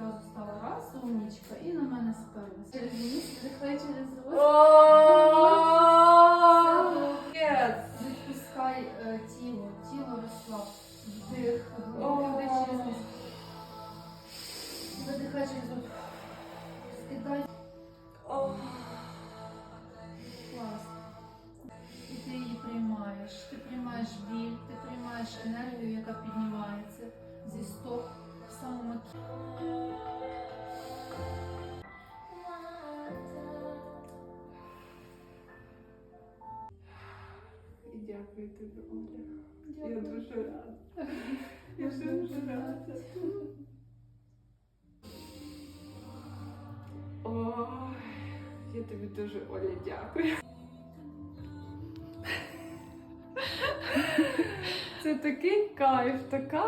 зразу стала. Раз, умнічка, і на мене сперлась. Через рот. Відпускай е, тіло, тіло розслаб. Вдих, вдих через ніс. Видихай через рот. Скидай. Клас. І ти її приймаєш. Ти приймаєш біль, ти приймаєш дякую тобі, Оля. Я дуже рада. Я дуже рада. Ой, я тобі дуже, Оля, дякую. Це такий кайф, така